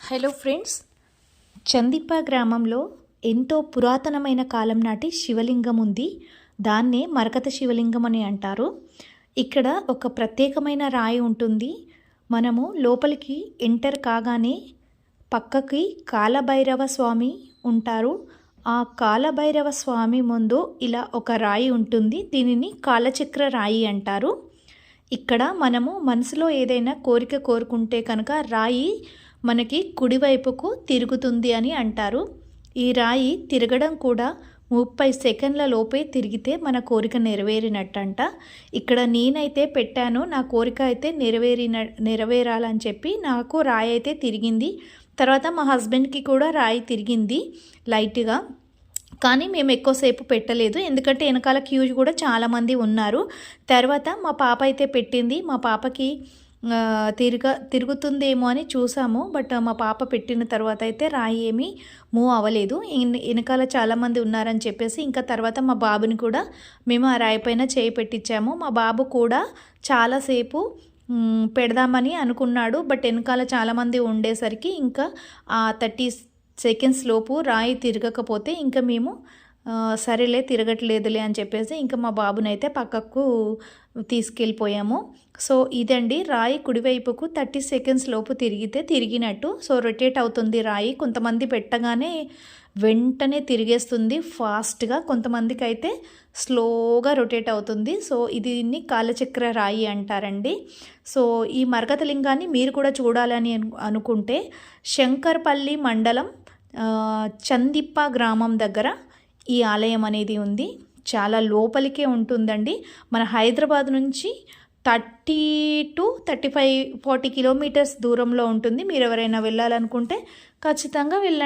Hello friends Chandippa గ్రామంలో ఎంతో పురాతనమైన కాలం నాటి శివలింగం ఉంది. దాన్నే మరకత శివలింగం అని అంటారు. ఇక్కడ ఒక ప్రత్యేకమైన రాయి ఉంటుంది. మనము లోపలికి ఎంటర్ కాగానే పక్కకి కాలభైరవ స్వామి ఉంటారు. ఆ కాలభైరవ స్వామి ముందు ఇలా ఒక రాయి ఉంటుంది. దీనిని కాలచక్ర రాయి అంటారు. ఇక్కడ మనము మనసులో ఏదైనా కోరిక కోరుకుంటే కనుక రాయి మనకి కుడివైపుకు తిరుగుతుంది అని అంటారు. ఈ రాయి తిరగడం కూడా ముప్పై సెకండ్ల లోపే తిరిగితే మన కోరిక నెరవేరినట్టంట. ఇక్కడ నేనైతే పెట్టాను నా కోరిక అయితే నెరవేరిన నెరవేరాలని చెప్పి నాకు రాయి అయితే తిరిగింది. తర్వాత మా హస్బెండ్కి కూడా రాయి తిరిగింది లైట్గా. కానీ మేము ఎక్కువసేపు పెట్టలేదు. ఎందుకంటే వెనకాల క్యూజ్ కూడా చాలామంది ఉన్నారు. తర్వాత మా పాప అయితే పెట్టింది. మా పాపకి తిరగ తిరుగుతుందేమో అని చూసాము. బట్ మా పాప పెట్టిన తర్వాత అయితే రాయి ఏమీ మూవ్ అవ్వలేదు. వెనకాల చాలామంది ఉన్నారని చెప్పేసి ఇంకా తర్వాత మా బాబుని కూడా మేము ఆ రాయి పైన చేయి పెట్టించాము. మా బాబు కూడా చాలాసేపు పెడదామని అనుకున్నాడు. బట్ వెనకాల చాలామంది ఉండేసరికి ఇంకా ఆ థర్టీ సెకండ్స్ లోపు రాయి తిరగకపోతే ఇంకా మేము సరేలే తిరగట్లేదులే అని చెప్పేసి ఇంకా మా బాబునైతే పక్కకు తీసుకెళ్ళిపోయాము. సో ఇదండి రాయి కుడివైపుకు థర్టీ సెకండ్స్ లోపు తిరిగితే తిరిగినట్టు. సో రొటేట్ అవుతుంది రాయి. కొంతమంది పెట్టగానే వెంటనే తిరిగేస్తుంది ఫాస్ట్గా. కొంతమందికి అయితే స్లోగా రొటేట్ అవుతుంది. సో ఇది దీన్ని కాలచక్ర రాయి అంటారండి. సో ఈ మరకత లింగాన్ని మీరు కూడా చూడాలని అనుకుంటే శంకర్పల్లి మండలం చందిప్ప గ్రామం దగ్గర ఈ ఆలయం అనేది ఉంది. చాలా లోపలికే ఉంటుందండి. మన హైదరాబాద్ నుంచి thirty to thirty five forty kilometres దూరంలో ఉంటుంది. మీరు ఎవరైనా వెళ్ళాలనుకుంటే ఖచ్చితంగా వెళ్ళండి.